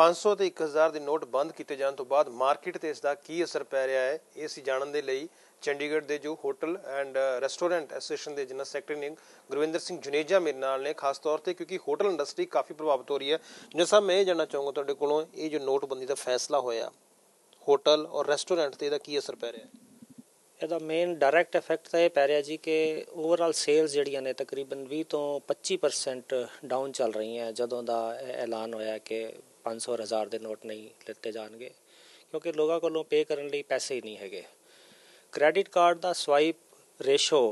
500 ਤੇ 1000 ਦੇ ਨੋਟ ਬੰਦ ਕੀਤੇ ਜਾਣ ਤੋਂ ਬਾਅਦ ਮਾਰਕੀਟ ਤੇ ਇਸ ਦਾ ਕੀ ਅਸਰ ਪੈ ਰਿਹਾ ਹੈ, ਇਹ ਅਸੀਂ ਜਾਣਨ ਦੇ ਲਈ ਚੰਡੀਗੜ੍ਹ ਦੇ ਜੋ ਹੋਟਲ ਐਂਡ ਰੈਸਟੋਰੈਂਟ ਐਸੋਸੀਏਸ਼ਨ ਦੇ ਜਨਰਲ ਸੈਕਟਰੀ ਨੇ ਗੁਰਵਿੰਦਰ ਸਿੰਘ ਜੁਨੇਜਾ ਮੇਰੇ ਨਾਲ ਨੇ, ਖਾਸ ਤੌਰ ਤੇ ਕਿਉਂਕਿ ਹੋਟਲ ਇੰਡਸਟਰੀ ਕਾਫੀ ਪ੍ਰਭਾਵਿਤ ਹੋ ਰਹੀ ਹੈ। ਜਿਵੇਂ ਸਾਹਿਬ ਮੈਂ ਇਹ ਜਾਣਨਾ ਚਾਹੂੰਗਾ ਤੁਹਾਡੇ ਕੋਲੋਂ, ਇਹ ਜੋ ਨੋਟਬੰਦੀ ਦਾ ਫੈਸਲਾ ਹੋਇਆ, ਹੋਟਲ ਔਰ ਰੈਸਟੋਰੈਂਟ ਤੇ ਇਹਦਾ ਕੀ ਅਸਰ ਪੈ ਰਿਹਾ ਹੈ? ਇਹਦਾ ਮੇਨ ਡਾਇਰੈਕਟ ਇਫੈਕਟ ਤਾਂ ਇਹ ਪੈ ਰਿਹਾ ਜੀ ਕਿ ਓਵਰਆਲ ਸੇਲਸ ਜਿਹੜੀਆਂ ਨੇ ਤਕਰੀਬਨ 20 ਤੋਂ 25% ਡਾਊਨ ਚੱਲ ਰਹੀਆਂ ਜਦੋਂ ਦਾ ਇਹ ਐਲਾਨ ਹੋਇਆ ਕਿ 500 ਔਰ 1000 ਦੇ ਨੋਟ ਨਹੀਂ ਲਿੱਤੇ ਜਾਣਗੇ, ਕਿਉਂਕਿ ਲੋਕਾਂ ਕੋਲੋਂ ਪੇ ਕਰਨ ਲਈ ਪੈਸੇ ਹੀ ਨਹੀਂ ਹੈਗੇ। ਕ੍ਰੈਡਿਟ ਕਾਰਡ ਦਾ ਸਵਾਈਪ ਰੇਸ਼ੋ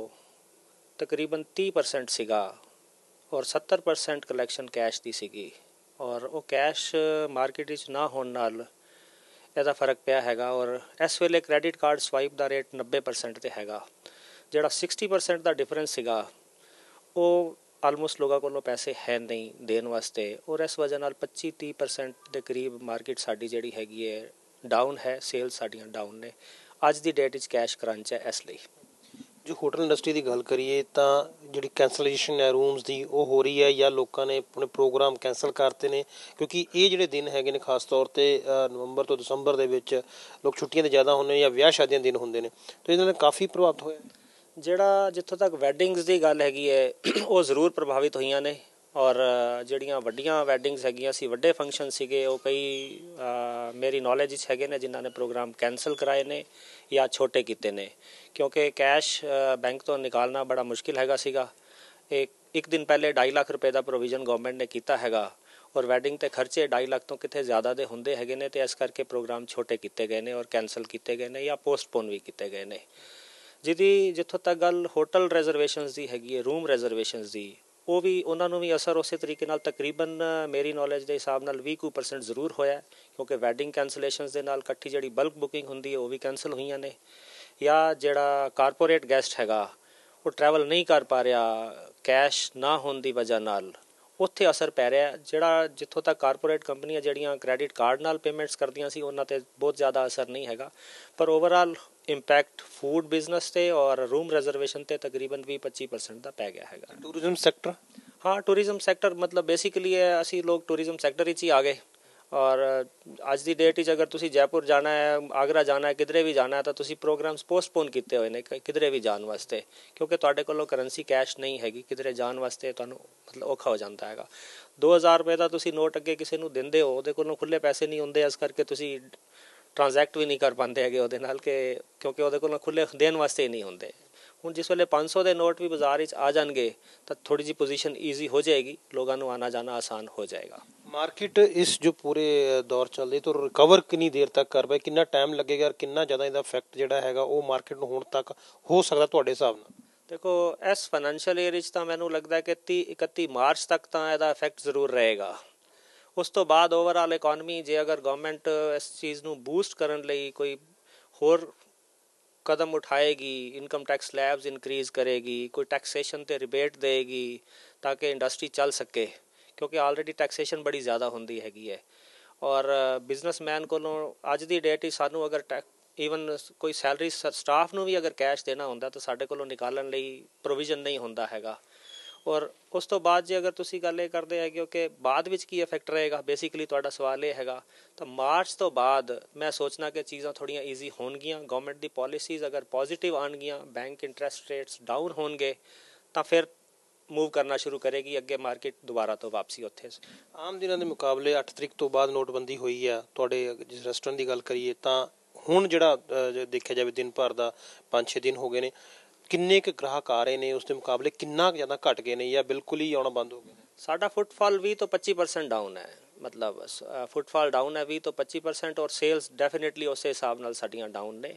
ਤਕਰੀਬਨ 30% ਸੀਗਾ ਔਰ 70% ਕਲੈਕਸ਼ਨ ਕੈਸ਼ ਦੀ ਸੀਗੀ ਔਰ ਉਹ ਕੈਸ਼ ਮਾਰਕੀਟ ਵਿੱਚ ਨਾ ਹੋਣ ਨਾਲ ਇਹਦਾ ਫ਼ਰਕ ਪਿਆ ਹੈਗਾ ਔਰ ਇਸ ਵੇਲੇ ਕ੍ਰੈਡਿਟ ਕਾਰਡ ਸਵਾਈਪ ਦਾ ਰੇਟ 90% ਤੇ ਹੈਗਾ। ਜਿਹੜਾ 60% ਦਾ ਡਿਫਰੈਂਸ ਸੀਗਾ, ਉਹ ਆਲਮੋਸਟ ਲੋਕਾਂ ਕੋਲੋਂ ਪੈਸੇ ਹੈ ਨਹੀਂ ਦੇਣ ਵਾਸਤੇ। ਔਰ ਇਸ ਵਜ੍ਹਾ ਨਾਲ 25-30% ਦੇ ਕਰੀਬ ਮਾਰਕੀਟ ਸਾਡੀ ਜਿਹੜੀ ਹੈਗੀ ਹੈ ਡਾਊਨ ਹੈ ਸੇਲ ਸਾਡੀਆਂ ਡਾਊਨ ਨੇ। ਅੱਜ ਦੀ ਡੇਟ ਵਿੱਚ ਕੈਸ਼ ਕਰੰਚ ਹੈ ਇਸ ਲਈ। ਜੋ ਹੋਟਲ ਇੰਡਸਟਰੀ ਦੀ ਗੱਲ ਕਰੀਏ ਤਾਂ ਜਿਹੜੀ ਕੈਂਸਲੇਸ਼ਨ ਹੈ ਰੂਮਸ ਦੀ, ਉਹ ਹੋ ਰਹੀ ਹੈ ਜਾਂ ਲੋਕਾਂ ਨੇ ਆਪਣੇ ਪ੍ਰੋਗਰਾਮ ਕੈਂਸਲ ਕਰਤੇ ਨੇ, ਕਿਉਂਕਿ ਇਹ ਜਿਹੜੇ ਦਿਨ ਹੈਗੇ ਨੇ ਖਾਸ ਤੌਰ ਤੇ ਨਵੰਬਰ ਤੋਂ ਦਸੰਬਰ ਦੇ ਵਿੱਚ ਲੋਕ ਛੁੱਟੀਆਂ ਤੇ ਜ਼ਿਆਦਾ ਹੁੰਦੇ ਨੇ ਜਾਂ ਵਿਆਹ ਸ਼ਾਦੀਆਂ ਦਿਨ ਹੁੰਦੇ ਨੇ। ਤੇ ਇਹਨਾਂ ਨਾਲ ਕਾਫੀ ਪ੍ਰਭਾਵਿਤ ਹੋਇਆ। ਜਿਹੜਾ ਜਿੱਥੋਂ ਤੱਕ ਵੈਡਿੰਗਸ ਦੀ ਗੱਲ ਹੈਗੀ ਹੈ, ਉਹ ਜ਼ਰੂਰ ਪ੍ਰਭਾਵਿਤ ਹੋਈਆਂ ਨੇ। ਔਰ ਜਿਹੜੀਆਂ ਵੱਡੀਆਂ ਵੈਡਿੰਗਸ ਹੈਗੀਆਂ ਸੀ ਵੱਡੇ ਫੰਕਸ਼ਨ ਸੀਗੇ, ਉਹ ਕਈ ਮੇਰੀ ਨੌਲੇਜ ਵਿੱਚ ਹੈਗੇ ਨੇ, ਜਿਨ੍ਹਾਂ ਨੇ ਪ੍ਰੋਗਰਾਮ ਕੈਨਸਲ ਕਰਾਏ ਨੇ ਜਾਂ ਛੋਟੇ ਕੀਤੇ ਨੇ। ਕਿਉਂਕਿ ਕੈਸ਼ ਬੈਂਕ ਤੋਂ ਨਿਕਾਲਣਾ ਬੜਾ ਮੁਸ਼ਕਿਲ ਹੈਗਾ ਸੀਗਾ। ਇੱਕ ਇੱਕ ਦਿਨ ਪਹਿਲੇ 2.5 ਲੱਖ ਰੁਪਏ ਦਾ ਪ੍ਰੋਵੀਜ਼ਨ ਗਵਰਨਮੈਂਟ ਨੇ ਕੀਤਾ ਹੈਗਾ। ਔਰ ਵੈਡਿੰਗ ਤੇ ਖਰਚੇ 2.5 ਲੱਖ ਤੋਂ ਕਿਤੇ ਜ਼ਿਆਦਾ ਦੇ ਹੁੰਦੇ ਹੈਗੇ ਨੇ ਤੇ ਇਸ ਕਰਕੇ ਪ੍ਰੋਗਰਾਮ ਛੋਟੇ ਕੀਤੇ ਗਏ ਨੇ ਔਰ ਕੈਨਸਲ ਕੀਤੇ ਗਏ ਨੇ ਜਾਂ ਪੋਸਟਪੋਨ ਵੀ ਕੀਤੇ ਗਏ ਨੇ। ਜਿਹਦੀ ਜਿੱਥੋਂ ਤੱਕ ਗੱਲ ਹੋਟਲ ਰਿਜ਼ਰਵੇਸ਼ਨਸ ਦੀ ਹੈਗੀ ਹੈ ਰੂਮ ਰਿਜ਼ਰਵੇਸ਼ਨਸ ਦੀ ਉਹ ਵੀ ਉਹਨਾਂ ਨੂੰ ਵੀ ਅਸਰ ਉਸੇ ਤਰੀਕੇ ਨਾਲ ਤਕਰੀਬਨ ਮੇਰੀ ਨੌਲੇਜ ਦੇ ਹਿਸਾਬ ਨਾਲ 20% ਜ਼ਰੂਰ ਹੋਇਆ ਕਿਉਂਕਿ ਵੈਡਿੰਗ ਕੈਂਸਲੇਸ਼ਨਸ ਦੇ ਨਾਲ ਇਕੱਠੀ ਜਿਹੜੀ ਬਲਕ ਬੁਕਿੰਗ ਹੁੰਦੀ ਹੈ, ਉਹ ਵੀ ਕੈਨਸਲ ਹੋਈਆਂ ਨੇ। ਜਾਂ ਜਿਹੜਾ ਕਾਰਪੋਰੇਟ ਗੈਸਟ ਹੈਗਾ, ਉਹ ਟਰੈਵਲ ਨਹੀਂ ਕਰ ਪਾ ਰਿਹਾ ਕੈਸ਼ ਨਾ ਹੋਣ ਦੀ ਵਜ੍ਹਾ ਨਾਲ, ਉੱਥੇ ਅਸਰ ਪੈ ਰਿਹਾ ਜਿਹੜਾ ਜਿੱਥੋਂ ਤੱਕ ਕਾਰਪੋਰੇਟ ਕੰਪਨੀਆਂ ਜਿਹੜੀਆਂ ਕ੍ਰੈਡਿਟ ਕਾਰਡ ਨਾਲ ਪੇਮੈਂਟਸ ਕਰਦੀਆਂ ਸੀ, ਉਹਨਾਂ ਤੇ ਬਹੁਤ ਜ਼ਿਆਦਾ ਅਸਰ ਨਹੀਂ ਹੈਗਾ। ਪਰ ਓਵਰਆਲ ਇੰਪੈਕਟ ਫੂਡ ਬਿਜ਼ਨਸ ਤੇ ਔਰ ਰੂਮ ਰਿਜ਼ਰਵੇਸ਼ਨ ਤੇ ਤਕਰੀਬਨ 20-25% ਦਾ ਪੈ ਗਿਆ ਹੈਗਾ। ਟੂਰਿਜ਼ਮ ਸੈਕਟਰ ਹਾਂ ਟੂਰਿਜ਼ਮ ਸੈਕਟਰ ਮਤਲਬ ਬੇਸਿਕਲੀ ਹੈ ਅਸੀਂ ਲੋਕ ਟੂਰਿਜ਼ਮ ਸੈਕਟਰ ਵਿੱਚ ਹੀ ਆ ਗਏ। ਔਰ ਅੱਜ ਦੀ ਡੇਟ ਵਿੱਚ ਅਗਰ ਤੁਸੀਂ ਜੈਪੁਰ ਜਾਣਾ ਹੈ ਆਗਰਾ ਜਾਣਾ ਹੈ ਕਿਧਰੇ ਵੀ ਜਾਣਾ ਹੈ ਤਾਂ ਤੁਸੀਂ ਪ੍ਰੋਗਰਾਮਸ ਪੋਸਟਪੋਨ ਕੀਤੇ ਹੋਏ ਨੇ ਕਿਧਰੇ ਵੀ ਜਾਣ ਵਾਸਤੇ। ਕਿਉਂਕਿ ਤੁਹਾਡੇ ਕੋਲੋਂ ਕਰੰਸੀ ਕੈਸ਼ ਨਹੀਂ ਹੈਗੀ ਕਿਧਰੇ ਜਾਣ ਵਾਸਤੇ ਤੁਹਾਨੂੰ ਮਤਲਬ ਔਖਾ ਹੋ ਜਾਂਦਾ ਹੈਗਾ। 2000 ਰੁਪਏ ਦਾ ਤੁਸੀਂ ਨੋਟ ਅੱਗੇ ਕਿਸੇ ਨੂੰ ਦਿੰਦੇ ਹੋ ਉਹਦੇ ਕੋਲੋਂ ਖੁੱਲੇ ਪੈਸੇ ਨਹੀਂ ਹੁੰਦੇ ਇਸ ਕਰਕੇ ਤੁਸੀਂ ਟ੍ਰਾਂਜੈਕਟ ਵੀ ਨਹੀਂ ਕਰ ਪਾਉਂਦੇ ਹੈਗੇ ਉਹਦੇ ਨਾਲ ਕਿ ਕਿਉਂਕਿ ਉਹਦੇ ਕੋਲੋਂ ਖੁੱਲੇ ਦੇਣ ਵਾਸਤੇ ਹੀ ਨਹੀਂ ਹੁੰਦੇ। ਹੁਣ ਜਿਸ ਵੇਲੇ 500 ਦੇ ਨੋਟ ਵੀ ਬਾਜ਼ਾਰ ਵਿੱਚ ਆ ਜਾਣਗੇ ਤਾਂ ਥੋੜੀ ਜੀ ਪੋਜੀਸ਼ਨ ਈਜ਼ੀ ਹੋ ਜਾਏਗੀ ਲੋਕਾਂ ਨੂੰ ਆਣਾ ਜਾਣਾ ਆਸਾਨ ਹੋ ਜਾਏਗਾ। ਮਾਰਕੀਟ ਇਸ ਜੋ ਪੂਰੇ ਦੌਰ ਚੱਲਦੇ ਤੋਂ ਰਿਕਵਰ ਕਿੰਨੀ ਦੇਰ ਤੱਕ ਕਰ ਪਾਏ ਕਿੰਨਾ ਟਾਈਮ ਲੱਗੇਗਾ ਔਰ ਕਿੰਨਾ ਜ਼ਿਆਦਾ ਇਹਦਾ ਇਫੈਕਟ ਜਿਹੜਾ ਹੈਗਾ ਉਹ ਮਾਰਕੀਟ ਨੂੰ ਹੋਣ ਤੱਕ ਹੋ ਸਕਦਾ ਤੁਹਾਡੇ ਹਿਸਾਬ ਨਾਲ? ਦੇਖੋ ਇਸ ਫਾਈਨੈਂਸ਼ੀਅਲ ਈਅਰ ਵਿੱਚ ਤਾਂ ਮੈਨੂੰ ਲੱਗਦਾ ਕਿ 30 31 ਮਾਰਚ ਤੱਕ ਤਾਂ ਇਹਦਾ ਇਫੈਕਟ ਜ਼ਰੂਰ ਰਹੇਗਾ। ਉਸ ਤੋਂ ਬਾਅਦ ਓਵਰਆਲ ਇਕਨੋਮੀ ਜੇ ਅਗਰ ਗਵਰਨਮੈਂਟ ਇਸ ਚੀਜ਼ ਨੂੰ ਬੂਸਟ ਕਰਨ ਲਈ ਕੋਈ ਹੋਰ ਕਦਮ ਉਠਾਏਗੀ ਇਨਕਮ ਟੈਕਸ ਸਲੈਬਸ ਇਨਕਰੀਜ਼ ਕਰੇਗੀ, ਕੋਈ ਟੈਕਸੇਸ਼ਨ ਤੇ ਰਿਬੇਟ ਦੇਗੀ ਤਾਂ ਕਿ ਇੰਡਸਟਰੀ ਚੱਲ ਸਕੇ, ਕਿਉਂਕਿ ਆਲਰੇਡੀ ਟੈਕਸੇਸ਼ਨ ਬੜੀ ਜ਼ਿਆਦਾ ਹੁੰਦੀ ਹੈਗੀ ਹੈ। ਔਰ ਬਿਜ਼ਨਸਮੈਨ ਕੋਲੋਂ ਅੱਜ ਦੀ ਡੇਟ ਹੀ ਸਾਨੂੰ ਅਗਰ ਈਵਨ ਕੋਈ ਸੈਲਰੀ ਸਟਾਫ ਨੂੰ ਵੀ ਅਗਰ ਕੈਸ਼ ਦੇਣਾ ਹੁੰਦਾ ਤਾਂ ਸਾਡੇ ਕੋਲੋਂ ਨਿਕਾਲਣ ਲਈ ਪ੍ਰੋਵੀਜ਼ਨ ਨਹੀਂ ਹੁੰਦਾ ਹੈਗਾ। ਔਰ ਉਸ ਤੋਂ ਬਾਅਦ ਜੇ ਅਗਰ ਤੁਸੀਂ ਗੱਲ ਇਹ ਕਰਦੇ ਹੈਗੇ ਹੋ ਕਿ ਬਾਅਦ ਵਿੱਚ ਕੀ ਇਫੈਕਟ ਰਹੇਗਾ ਬੇਸਿਕਲੀ ਤੁਹਾਡਾ ਸਵਾਲ ਇਹ ਹੈਗਾ, ਤਾਂ ਮਾਰਚ ਤੋਂ ਬਾਅਦ ਮੈਂ ਸੋਚਣਾ ਕਿ ਚੀਜ਼ਾਂ ਥੋੜੀਆਂ ਈਜ਼ੀ ਹੋਣਗੀਆਂ ਗਵਰਨਮੈਂਟ ਦੀ ਪਾਲਿਸੀਜ਼ ਅਗਰ ਪੋਜ਼ਿਟਿਵ ਆਣਗੀਆਂ ਬੈਂਕ ਇੰਟਰਸਟ ਰੇਟਸ ਡਾਊਨ ਹੋਣਗੇ, ਤਾਂ ਫਿਰ ਮੂਵ ਕਰਨਾ ਸ਼ੁਰੂ ਕਰੇਗੀ, ਅੱਗੇ ਮਾਰਕੀਟ ਦੁਬਾਰਾ ਤੋਂ ਵਾਪਸੀ ਉੱਥੇ। ਆਮ ਦਿਨਾਂ ਦੇ ਮੁਕਾਬਲੇ 8 ਤਰੀਕ ਤੋਂ ਬਾਅਦ ਨੋਟਬੰਦੀ ਹੋਈ ਆ। ਤੁਹਾਡੇ ਜਿਸ ਰੈਸਟੋਰੈਂਟ ਦੀ ਗੱਲ ਕਰੀਏ, ਤਾਂ ਹੁਣ ਜਿਹੜਾ ਦੇਖਿਆ ਜਾਵੇ ਦਿਨ ਭਰ ਦਾ 5-6 ਦਿਨ ਹੋ ਗਏ ਨੇ ਕਿੰਨੇ ਕੁ ਗ੍ਰਾਹਕ ਆ ਰਹੇ ਨੇ, ਉਸ ਦੇ ਮੁਕਾਬਲੇ ਕਿੰਨਾ ਕੁ ਜ਼ਿਆਦਾ ਘਟ ਗਏ ਨੇ ਜਾਂ ਬਿਲਕੁਲ ਹੀ ਆਉਣਾ ਬੰਦ ਹੋ ਗਿਆ ਸਾਡਾ ਫੁੱਟਫਾਲ 20 ਤੋਂ 25% ਡਾਊਨ ਹੈ। ਮਤਲਬ ਫੁੱਟਫਾਲ ਡਾਊਨ ਹੈ 20 ਤੋਂ 25% ਔਰ ਸੇਲਸ ਡੈਫੀਨਿਟਲੀ ਉਸੇ ਹਿਸਾਬ ਨਾਲ ਸਾਡੀਆਂ ਡਾਊਨ ਨੇ।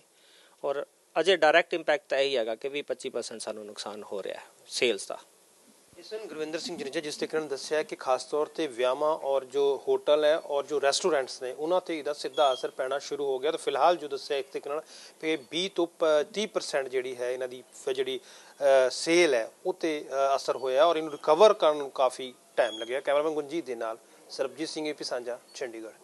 ਔਰ ਅਜੇ ਡਾਇਰੈਕਟ ਇੰਪੈਕਟ ਤਾਂ ਇਹੀ ਹੈਗਾ ਕਿ 20 25% ਸਾਨੂੰ ਨੁਕਸਾਨ ਹੋ ਰਿਹਾ ਹੈ ਸੇਲਸ ਦਾ। ਇਸ ਗੁਰਵਿੰਦਰ ਸਿੰਘ ਜਨੇਜਾ ਜਿਸ ਤਰੀਕੇ ਨਾਲ ਦੱਸਿਆ ਕਿ ਖਾਸ ਤੌਰ ਤੇ ਵਿਆਹਾਂ ਔਰ ਜੋ ਹੋਟਲ ਹੈ ਔਰ ਜੋ ਰੈਸਟੋਰੈਂਟਸ ਨੇ, ਉਹਨਾਂ ਤੇ ਇਹਦਾ ਸਿੱਧਾ ਅਸਰ ਪੈਣਾ ਸ਼ੁਰੂ ਹੋ ਗਿਆ। ਤਾਂ ਫਿਲਹਾਲ ਜੋ ਦੱਸਿਆ ਇੱਕ ਤਰੀਕੇ ਨਾਲ ਕਿ 20 ਤੋਂ ਪ- 30% ਜਿਹੜੀ ਹੈ ਇਹਨਾਂ ਦੀ ਫ- ਜਿਹੜੀ ਸੇਲ ਹੈ, ਉਹ ਤੇ ਅਸਰ ਹੋਇਆ ਔਰ ਇਹਨੂੰ ਰਿਕਵਰ ਕਰਨ ਨੂੰ ਕਾਫੀ ਟਾਈਮ ਲੱਗਿਆ। ਕੈਮਰਾਮੈਨ ਗੁੰਜੀਤ ਦੇ ਨਾਲ ਸਰਬਜੀਤ ਸਿੰਘ ਏਪੀ ਸਾਂਝਾ, ਚੰਡੀਗੜ੍ਹ।